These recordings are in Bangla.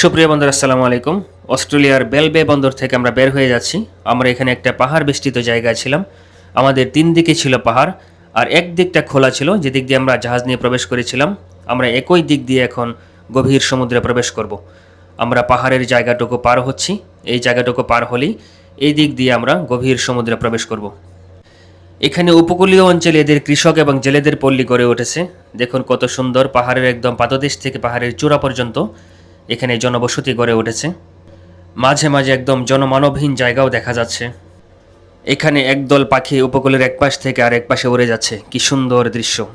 সুপ্রিয় বন্ধুরা, আসসালামু আলাইকুম। অস্ট্রেলিয়ার বেলবে বন্দর থেকে আমরা বের হয়ে যাচ্ছি। আমরা এখানে একটা পাহাড় বেষ্টিত জায়গায় ছিলাম। আমাদের তিন দিকে ছিল পাহাড়, আর এক দিকটা খোলা ছিল যে দিক দিয়ে আমরা জাহাজ নিয়ে প্রবেশ করেছিলাম। আমরা একই দিক দিয়ে এখন গভীর সমুদ্রে প্রবেশ করব। আমরা পাহাড়ের জায়গাটুকু পার হচ্ছি। এই জায়গাটুকু পার হলেই এই দিক দিয়ে আমরা গভীর সমুদ্রে প্রবেশ করব। এখানে উপকূলীয় অঞ্চলে এদের কৃষক এবং জেলেদের পল্লী গড়ে উঠেছে। দেখুন কত সুন্দর পাহাড়ের একদম পাদদেশ থেকে পাহাড়ের চূড়া পর্যন্ত। এখানে জনবসতি গড়ে উঠেছে। মাঝে মাঝে একদম জনমানবহীন জায়গাও দেখা যাচ্ছে। এখানে একদল পাখি উপকূলের এক পাশ থেকে আরেক পাশে উড়ে যাচ্ছে। কি সুন্দর দৃশ্য।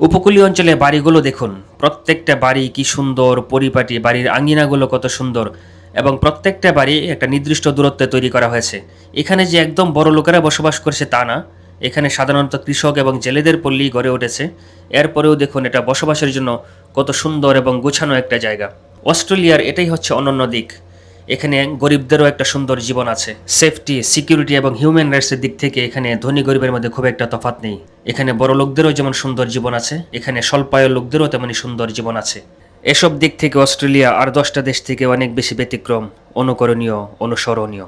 উপকূলীয় অঞ্চলে বাড়িগুলো দেখুন। প্রত্যেকটা বাড়ি কি সুন্দর, পরিপাটি, বাড়ির আঙ্গিনাগুলো কত সুন্দর এবং প্রত্যেকটা বাড়ি একটা নির্দিষ্ট দূরত্বে তৈরি করা হয়েছে। এখানে যে একদম বড় লোকেরা বসবাস করছে তা না। এখানে সাধারণত কৃষক এবং জেলেদের পল্লী গড়ে উঠেছে। এরপরেও দেখুন এটা বসবাসের জন্য কত সুন্দর এবং গোছানো একটা জায়গা। অস্ট্রেলিয়ার এটাই হচ্ছে অনন্য দিক। এখানে গরিবদেরও একটা সুন্দর জীবন আছে। সেফটি সিকিউরিটি এবং হিউম্যান রাইটসের দিক থেকে এখানে ধনী গরিবের মধ্যে খুব একটা তফাৎ নেই। এখানে বড় লোকদেরও যেমন সুন্দর জীবন আছে, এখানে স্বল্পায় লোকদেরও তেমনই সুন্দর জীবন আছে। এসব দিক থেকে অস্ট্রেলিয়া আর দশটা দেশ থেকে অনেক বেশি ব্যতিক্রম, অনুকরণীয়, অনুসরণীয়।